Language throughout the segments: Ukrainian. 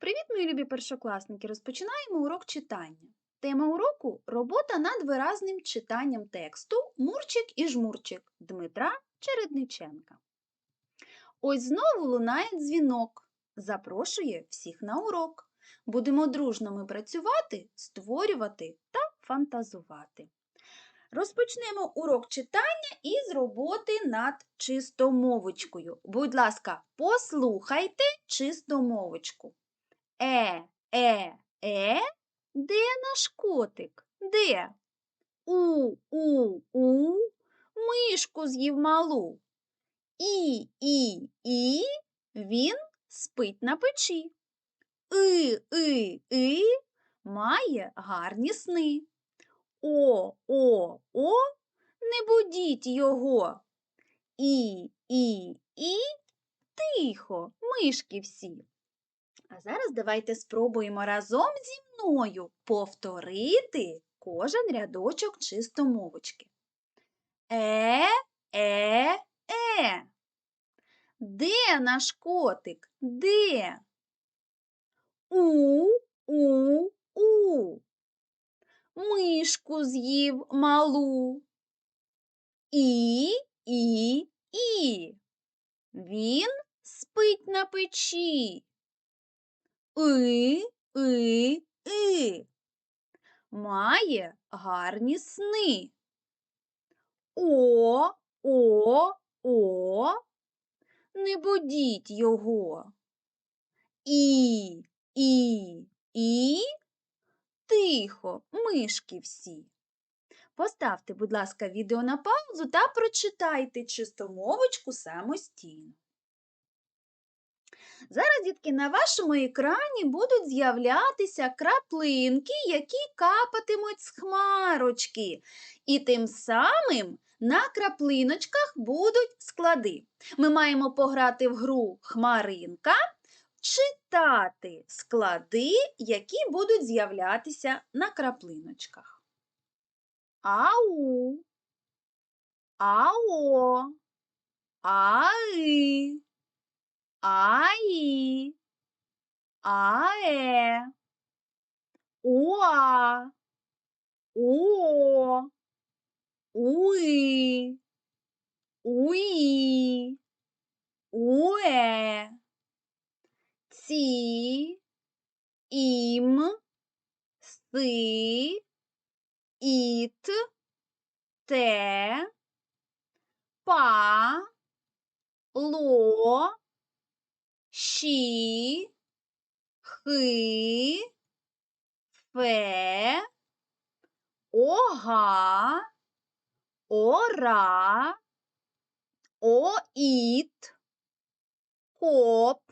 Привіт, мої любі першокласники! Розпочинаємо урок читання. Тема уроку робота над виразним читанням тексту Мурчик і жмурчик Дмитра Чередниченка. Ось знову лунає дзвінок. Запрошує всіх на урок. Будемо дружно ми працювати, створювати та фантазувати. Розпочнемо урок читання із роботи над чистомовочкою. Будь ласка, послухайте чистомовочку. Е, е, е, де наш котик? Де? У, у, у, мишку з'їв малу. І, і, і, він спить на печі. И, и, и, має гарні сни. О, о, о, не будіть його. І, і, і, тихо, мишки всі. А зараз давайте спробуємо разом зі мною повторити кожен рядочок чистомовочки. Е, е, е. Де наш котик? Де? У, у, у. Мишку з'їв малу. І, і, і. Він спить на печі. И, и, и. Має гарні сни. О, о, о. Не будіть його. І, і, і. Тихо, мишки всі. Поставте, будь ласка, відео на паузу та прочитайте чистомовочку самостійно. Зараз, дітки, на вашому екрані будуть з'являтися краплинки, які капатимуть з хмарочки. І тим самим на краплиночках будуть склади. Ми маємо пограти в гру хмаринка, читати склади, які будуть з'являтися на краплиночках. Ау, ао, аи. Аї, ае, уа, о, уи, уї, уе, ці, ім, си, іт, те, па, ло, щі, хи, фе, ога, ора, оіт, коп,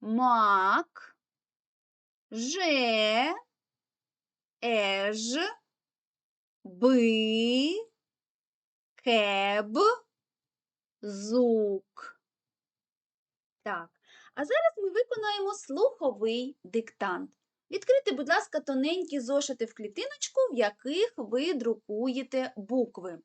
мак, же, еж, би, кеб, зук. Так, а зараз ми виконаємо слуховий диктант. Відкрийте, будь ласка, тоненькі зошити в клітиночку, в яких ви друкуєте букви.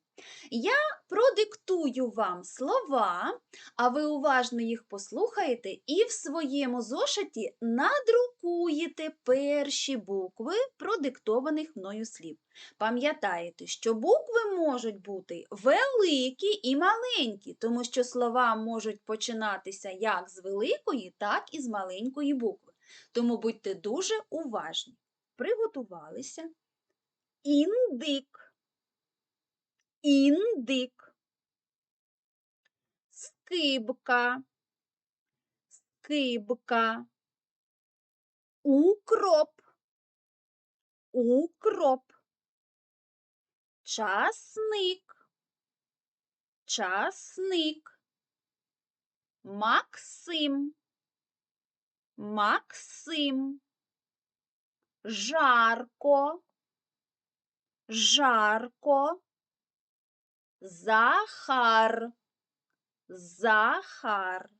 Я продиктую вам слова, а ви уважно їх послухаєте і в своєму зошиті надрукуєте перші букви продиктованих мною слів. Пам'ятаєте, що букви можуть бути великі і маленькі, тому що слова можуть починатися як з великої, так і з маленької букви. Тому будьте дуже уважні. Приготувалися. Індик. Індик. Скибка. Скибка. Укроп. Укроп. Часник. Часник. Максим. Максим. Жарко. Жарко. Захар. Захар.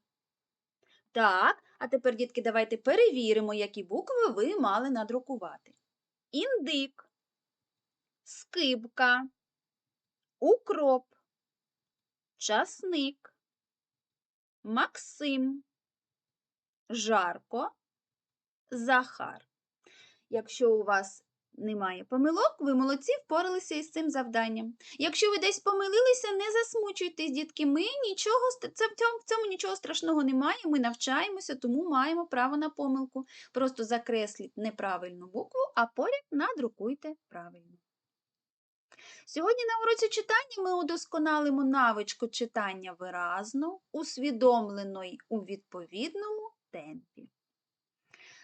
Так, а тепер, дітки, давайте перевіримо, які букви ви мали надрукувати. Індик, скибка, укроп, часник, Максим, жарко, Захар. Якщо у вас немає помилок, ви молодці впоралися із цим завданням. Якщо ви десь помилилися, не засмучуйтесь, дітки. Ми нічого це, в, цьому, в цьому нічого страшного немає. Ми навчаємося, тому маємо право на помилку. Просто закресліть неправильну букву, а поряд надрукуйте правильно. Сьогодні на уроці читання ми удосконалимо навичку читання виразно, усвідомлено й у відповідному темпі.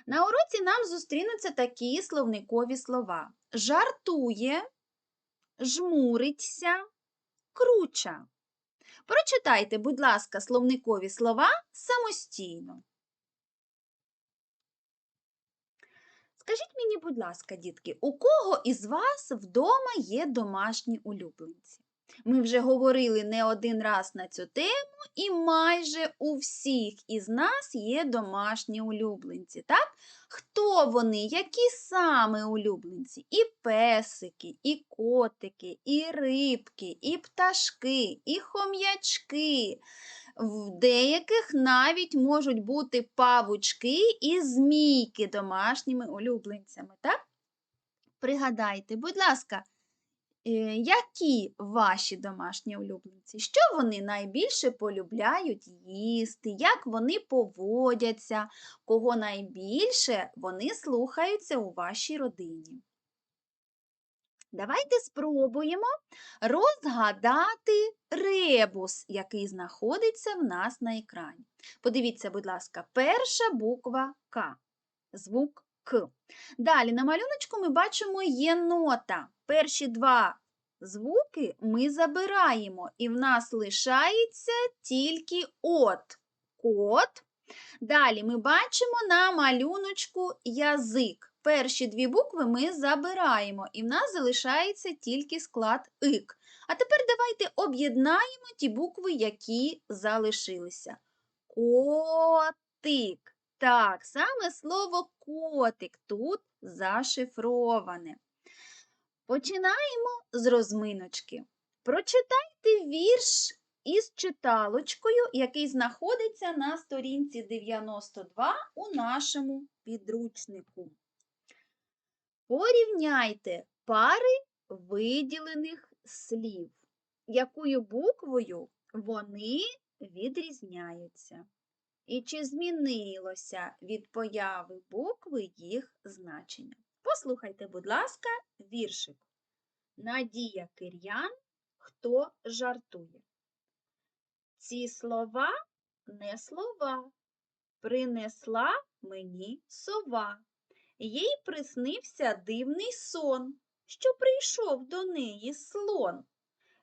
На уроці нам зустрінуться такі словникові слова: жартує, жмуриться, круча. Прочитайте, будь ласка, словникові слова самостійно. Скажіть мені, будь ласка, дітки, у кого із вас вдома є домашні улюбленці? Ми вже говорили не один раз на цю тему, і майже у всіх із нас є домашні улюбленці, так? Хто вони? Які саме улюбленці? І песики, і котики, і рибки, і пташки, і хом'ячки. В деяких навіть можуть бути павучки і змійки домашніми улюбленцями, так? Пригадайте, будь ласка, які ваші домашні улюбленці? Що вони найбільше полюбляють їсти? Як вони поводяться? Кого найбільше вони слухаються у вашій родині? Давайте спробуємо розгадати ребус, який знаходиться в нас на екрані. Подивіться, будь ласка, перша буква К, звук К. Далі на малюночку ми бачимо єнота. Перші два звуки ми забираємо, і в нас лишається тільки от. Кот. Далі ми бачимо на малюночку язик. Перші дві букви ми забираємо, і в нас залишається тільки склад ик. А тепер давайте об'єднаємо ті букви, які залишилися. Котик. Так, саме слово котик тут зашифроване. Починаємо з розминочки. Прочитайте вірш із читалочкою, який знаходиться на сторінці 92 у нашому підручнику. Порівняйте пари виділених слів, якою буквою вони відрізняються. І чи змінилося від появи букви їх значення? Послухайте, будь ласка, віршик. Надія Кир'ян, хто жартує. Ці слова не слова. Принесла мені сова. Їй приснився дивний сон, що прийшов до неї слон.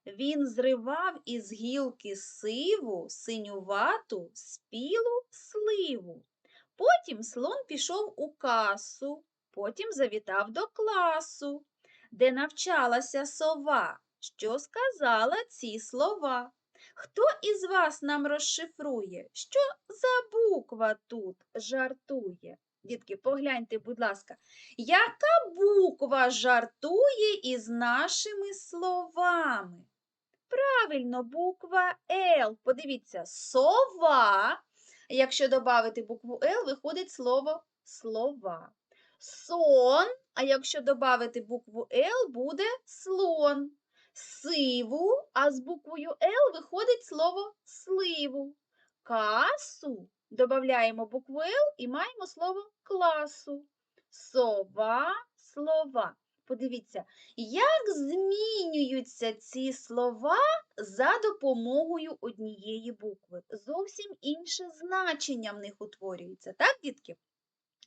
Він зривав із гілки сиву, синювату, спілу сливу. Потім слон пішов у касу, потім завітав до класу, де навчалася сова, що сказала ці слова. Хто із вас нам розшифрує, що за буква тут жартує? Дітки, погляньте, будь ласка, яка буква жартує із нашими словами? Правильно, буква Л. Подивіться, сова. Якщо додати букву Л, виходить слово слова. Сон, а якщо додати букву Л, буде слон. Сиву, а з буквою Л виходить слово сливу. Касу додаємо букву Л і маємо слово класу. Сова, слова. Подивіться, як змінюються ці слова за допомогою однієї букви. Зовсім інше значення в них утворюється, так, дітки?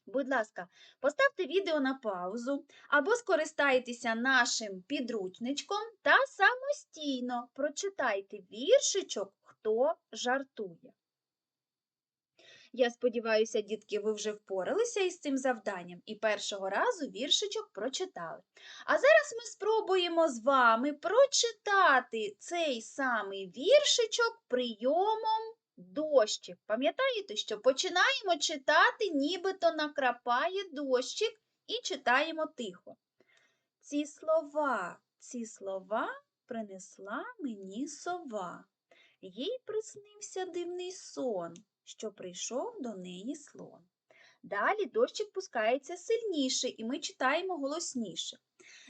Будь ласка, поставте відео на паузу або скористайтеся нашим підручничком та самостійно прочитайте віршичок, хто жартує. Я сподіваюся, дітки, ви вже впоралися із цим завданням і першого разу віршичок прочитали. А зараз ми спробуємо з вами прочитати цей самий віршичок прийомом дощик. Пам'ятаєте, що починаємо читати, нібито накрапає дощик, і читаємо тихо. Ці слова, ці слова принесла мені сова. Їй приснився дивний сон що прийшов до неї слон. Далі дощик пускається сильніше, і ми читаємо голосніше.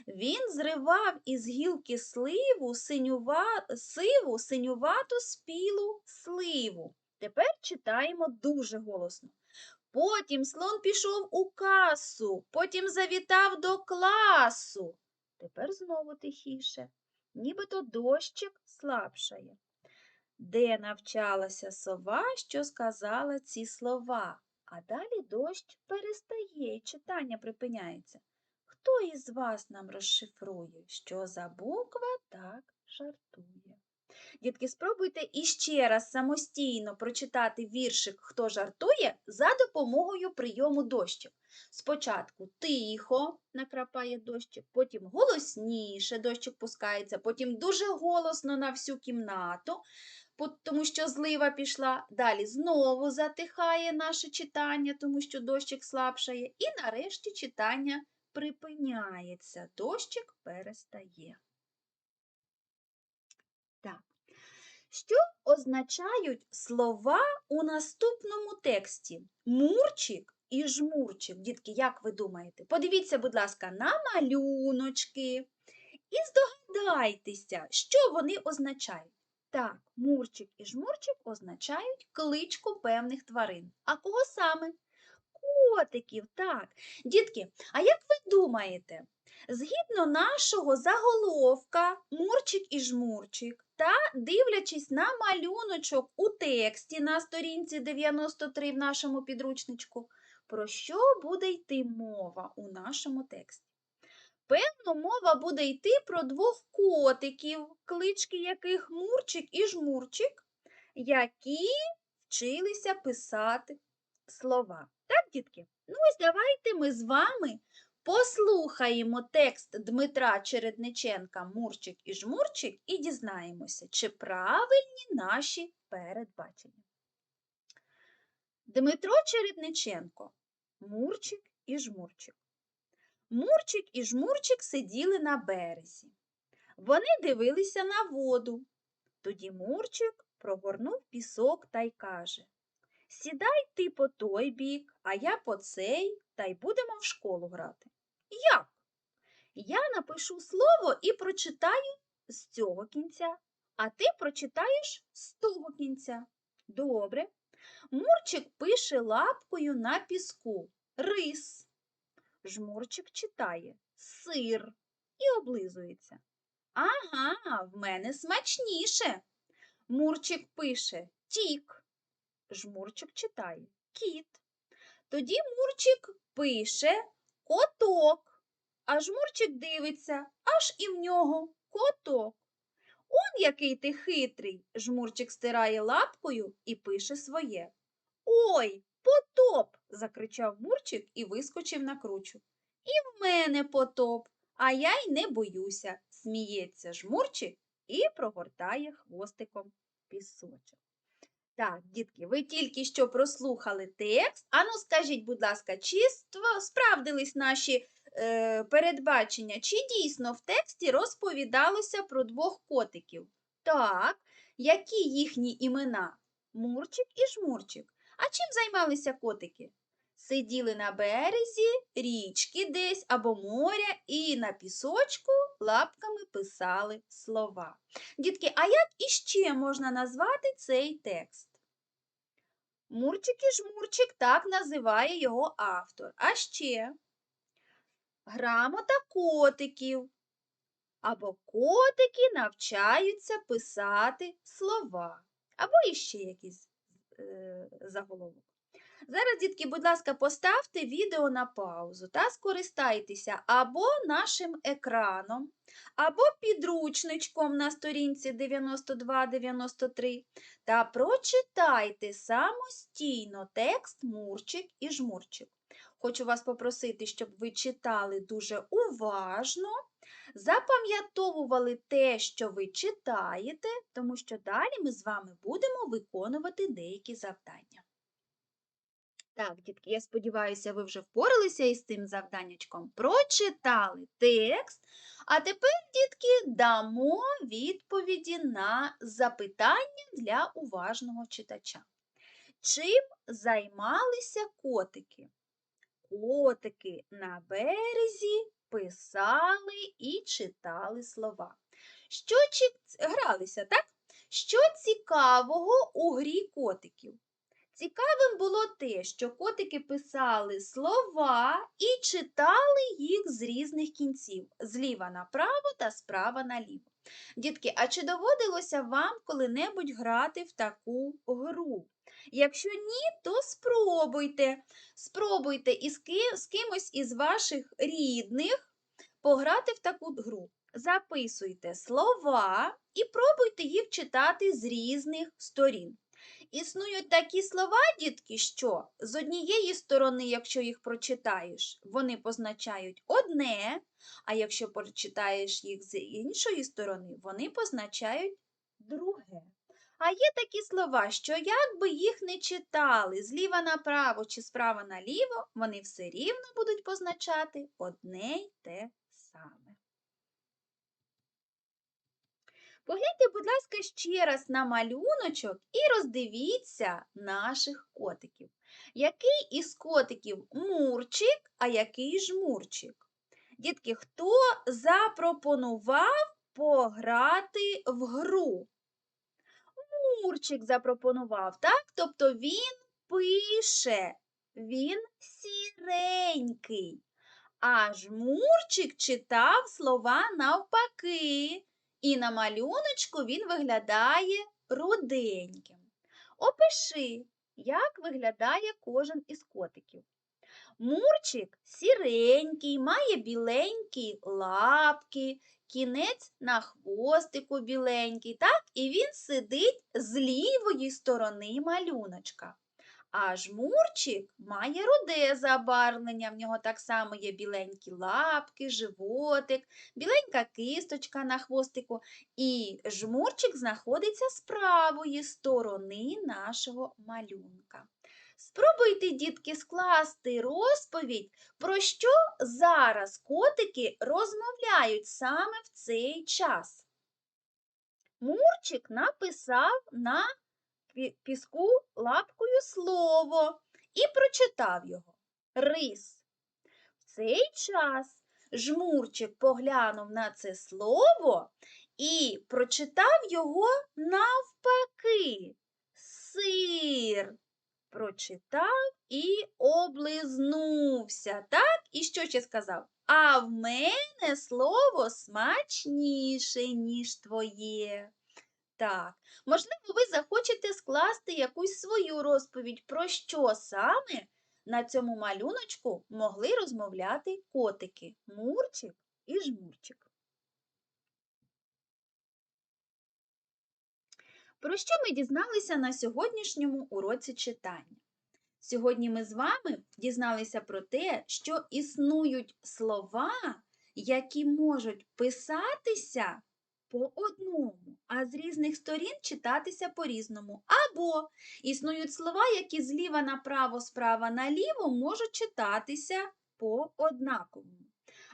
Він зривав із гілки сливу, синюва... сиву, синювату спілу сливу. Тепер читаємо дуже голосно. Потім слон пішов у касу, потім завітав до класу. Тепер знову тихіше, нібито дощик слабшає. Де навчалася сова, що сказала ці слова? А далі дощ перестає, і читання припиняється. Хто із вас нам розшифрує, що за буква так жартує? Дітки, спробуйте іще раз самостійно прочитати віршик Хто жартує за допомогою прийому дощик. Спочатку тихо накрапає дощик, потім голосніше дощик пускається, потім дуже голосно на всю кімнату, тому що злива пішла. Далі знову затихає наше читання, тому що дощик слабшає. І нарешті читання припиняється, дощик перестає. Так. Що означають слова у наступному тексті? Мурчик і жмурчик. Дітки, як ви думаєте? Подивіться, будь ласка, на малюночки і здогадайтеся, що вони означають. Так, мурчик і жмурчик означають кличку певних тварин. А кого саме? Котиків, так. Дітки, а як ви думаєте, згідно нашого заголовка Мурчик і жмурчик та дивлячись на малюночок у тексті на сторінці 93 в нашому підручничку, про що буде йти мова у нашому тексті? Певно, мова буде йти про двох котиків, клички яких Мурчик і жмурчик, які вчилися писати слова. Так, дітки? Ну ось давайте ми з вами послухаємо текст Дмитра Чередниченка Мурчик і жмурчик і дізнаємося, чи правильні наші передбачення. Дмитро Чередниченко Мурчик і жмурчик. Мурчик і жмурчик сиділи на березі. Вони дивилися на воду. Тоді Мурчик прогорнув пісок та й каже Сідай ти по той бік, а я по цей, та й будемо в школу грати. Як? Я напишу слово і прочитаю з цього кінця, а ти прочитаєш з того кінця. Добре. Мурчик пише лапкою на піску рис. Жмурчик читає сир і облизується. Ага, в мене смачніше. Мурчик пише тік. Жмурчик читає кіт. Тоді Мурчик пише коток, а жмурчик дивиться, аж і в нього коток. Он який ти хитрий, жмурчик стирає лапкою і пише своє. Ой, потоп. закричав Мурчик і вискочив на кручу. І в мене потоп, а я й не боюся, сміється жмурчик і прогортає хвостиком пісочок. Так, дітки, ви тільки що прослухали текст. Ану, скажіть, будь ласка, чи справдились наші е, передбачення, чи дійсно в тексті розповідалося про двох котиків? Так, які їхні імена? Мурчик і жмурчик. А чим займалися котики? Сиділи на березі річки десь або моря і на пісочку лапками писали слова. Дітки, а як іще можна назвати цей текст? Мурчик і жмурчик так називає його автор. А ще грамота котиків. Або котики навчаються писати слова. Або іще якийсь е, заголовок. Зараз, дітки, будь ласка, поставте відео на паузу та скористайтеся або нашим екраном, або підручничком на сторінці 92-93 та прочитайте самостійно текст Мурчик і Жмурчик. Хочу вас попросити, щоб ви читали дуже уважно, запам'ятовували те, що ви читаєте, тому що далі ми з вами будемо виконувати деякі завдання. Так, дітки, я сподіваюся, ви вже впоралися із цим завданнячком, прочитали текст. А тепер, дітки, дамо відповіді на запитання для уважного читача. Чим займалися котики? Котики на березі писали і читали слова. Що чи... гралися, так? Що цікавого у грі котиків? Цікавим було те, що котики писали слова і читали їх з різних кінців, зліва направо та справа наліво. Дітки, а чи доводилося вам коли-небудь грати в таку гру? Якщо ні, то спробуйте. Спробуйте із ки- з кимось із ваших рідних пограти в таку гру. Записуйте слова і пробуйте їх читати з різних сторін. Існують такі слова, дітки, що з однієї сторони, якщо їх прочитаєш, вони позначають одне, а якщо прочитаєш їх з іншої сторони, вони позначають друге. А є такі слова, що як би їх не читали зліва направо чи справа наліво, вони все рівно будуть позначати одне й те саме. Погляньте, будь ласка, ще раз на малюночок і роздивіться наших котиків. Який із котиків мурчик, а який жмурчик? Дітки, хто запропонував пограти в гру? Мурчик запропонував, так? Тобто він пише, він сіренький. А жмурчик читав слова навпаки. І на малюночку він виглядає руденьким. Опиши, як виглядає кожен із котиків. Мурчик сіренький, має біленькі лапки, кінець на хвостику біленький, так? І він сидить з лівої сторони малюночка. А жмурчик має руде забарвлення, в нього так само є біленькі лапки, животик, біленька кисточка на хвостику. І жмурчик знаходиться з правої сторони нашого малюнка. Спробуйте, дітки, скласти розповідь, про що зараз котики розмовляють саме в цей час. Мурчик написав на піску лапкою слово і прочитав його. Рис. В цей час жмурчик поглянув на це слово і прочитав його навпаки. Сир. Прочитав і облизнувся. Так? І що ще сказав? А в мене слово смачніше, ніж твоє. Так, можливо, ви захочете скласти якусь свою розповідь, про що саме на цьому малюночку могли розмовляти котики Мурчик і Жмурчик. Про що ми дізналися на сьогоднішньому уроці читання? Сьогодні ми з вами дізналися про те, що існують слова, які можуть писатися по одному, а з різних сторін читатися по-різному. Або існують слова, які зліва направо, справа наліво можуть читатися по однаковому.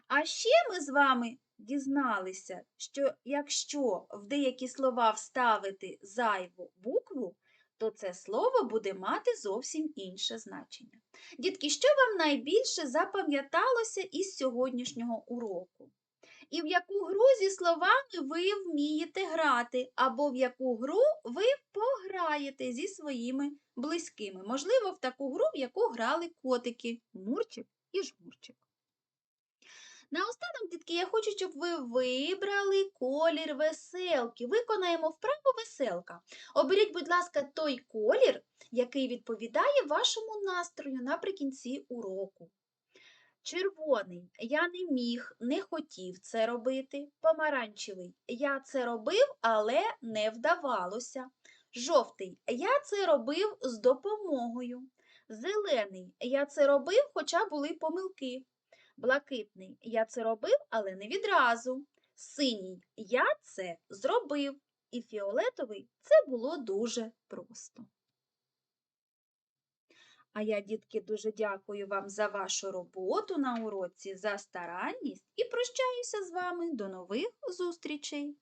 А ще ми з вами дізналися, що якщо в деякі слова вставити зайву букву, то це слово буде мати зовсім інше значення. Дітки, що вам найбільше запам'яталося із сьогоднішнього уроку? І в яку гру зі словами ви вмієте грати, або в яку гру ви пограєте зі своїми близькими. Можливо, в таку гру, в яку грали котики Мурчик і Жмурчик. Наостанок, дітки, я хочу, щоб ви вибрали колір веселки. Виконаємо вправу веселка. Оберіть, будь ласка, той колір, який відповідає вашому настрою наприкінці уроку. Червоний я не міг, не хотів це робити. Помаранчевий я це робив, але не вдавалося. Жовтий я це робив з допомогою. Зелений я це робив, хоча були помилки. Блакитний я це робив, але не відразу. Синій я це зробив. І фіолетовий це було дуже просто. А я, дітки, дуже дякую вам за вашу роботу на уроці, за старанність і прощаюся з вами до нових зустрічей!